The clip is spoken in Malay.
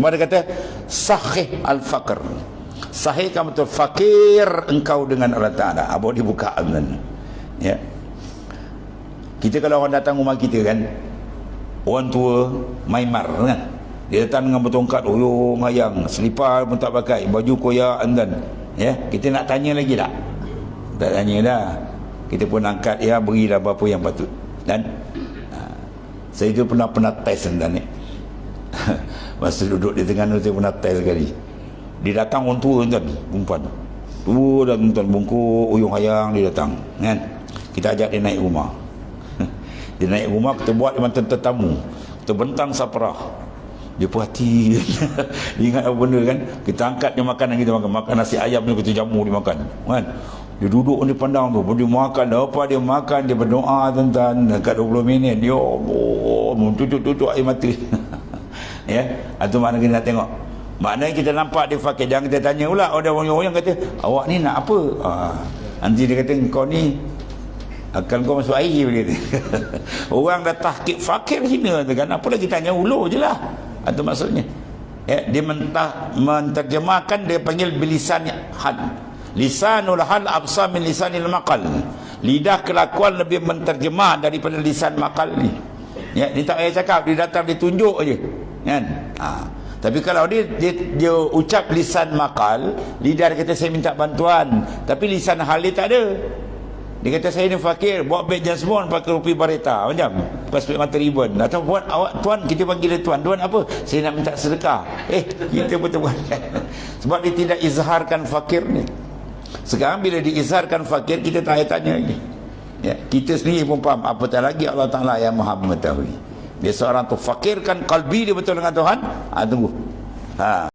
Cuma dia kata sahih al-faqr. Sahih kamu betul fakir engkau dengan Allah Taala. Apa dibuka azan. Ya. Kita kalau orang datang rumah kita kan orang tua maimar kan. Dia datang dengan bertongkat, oyong ayang, selipar pun tak pakai, baju koyak dan ya, kita nak tanya lagi tak? Tak tanya dah. Kita pun angkat ya berilah apa yang patut. Dan ha, saya tu pernah pernah test dan ni. Masa duduk di tengah saya pernah test sekali. Dia datang orang tua tuan, perempuan. Tua dan tuan bungkuk, uyung hayang dia datang, kan? Kita ajak dia naik rumah. dia naik rumah kita buat dia macam tetamu. Kita bentang saprah. Dia perhati Dia ingat apa benda kan Kita angkat dia makanan kita makan Makan nasi ayam ni kita jamu dia makan kan dia duduk ni pandang tu Dia makan Apa dia makan Dia berdoa tuan-tuan Dekat 20 minit Dia oh, Tutup-tutup air mata Ya Itu makna kita nak tengok Maknanya kita nampak dia fakir Jangan kita tanya pula Ada orang-orang kata Awak ni nak apa ah, Nanti dia kata Kau ni akan kau masuk air kata. Orang dah tahkik fakir hina tu kan. Apa lagi tanya ulu je lah. Itu maksudnya. Ya, dia mentah, menterjemahkan dia panggil bilisan hal. Lisanul hal absa min lisanil maqal. Lidah kelakuan lebih menterjemah daripada lisan makal ni. Ya, dia tak payah cakap, dia datang dia tunjuk aje. Kan? Ha. Tapi kalau dia, dia dia ucap lisan makal, lidah dia kata saya minta bantuan, tapi lisan hal dia tak ada. Dia kata saya ni fakir, buat beg jasmon pakai rupi bareta. Macam pas beg mata ribbon. Atau buat awak tuan kita panggil dia tuan. Tuan apa? Saya nak minta sedekah. Eh, kita betul buat. Sebab dia tidak izharkan fakir ni. Sekarang bila diizharkan fakir kita tak tanya lagi. Ya, kita sendiri pun faham apatah lagi Allah Taala yang Maha mengetahui. Dia seorang tu fakirkan kalbi dia betul dengan Tuhan. Ha, tunggu. Ha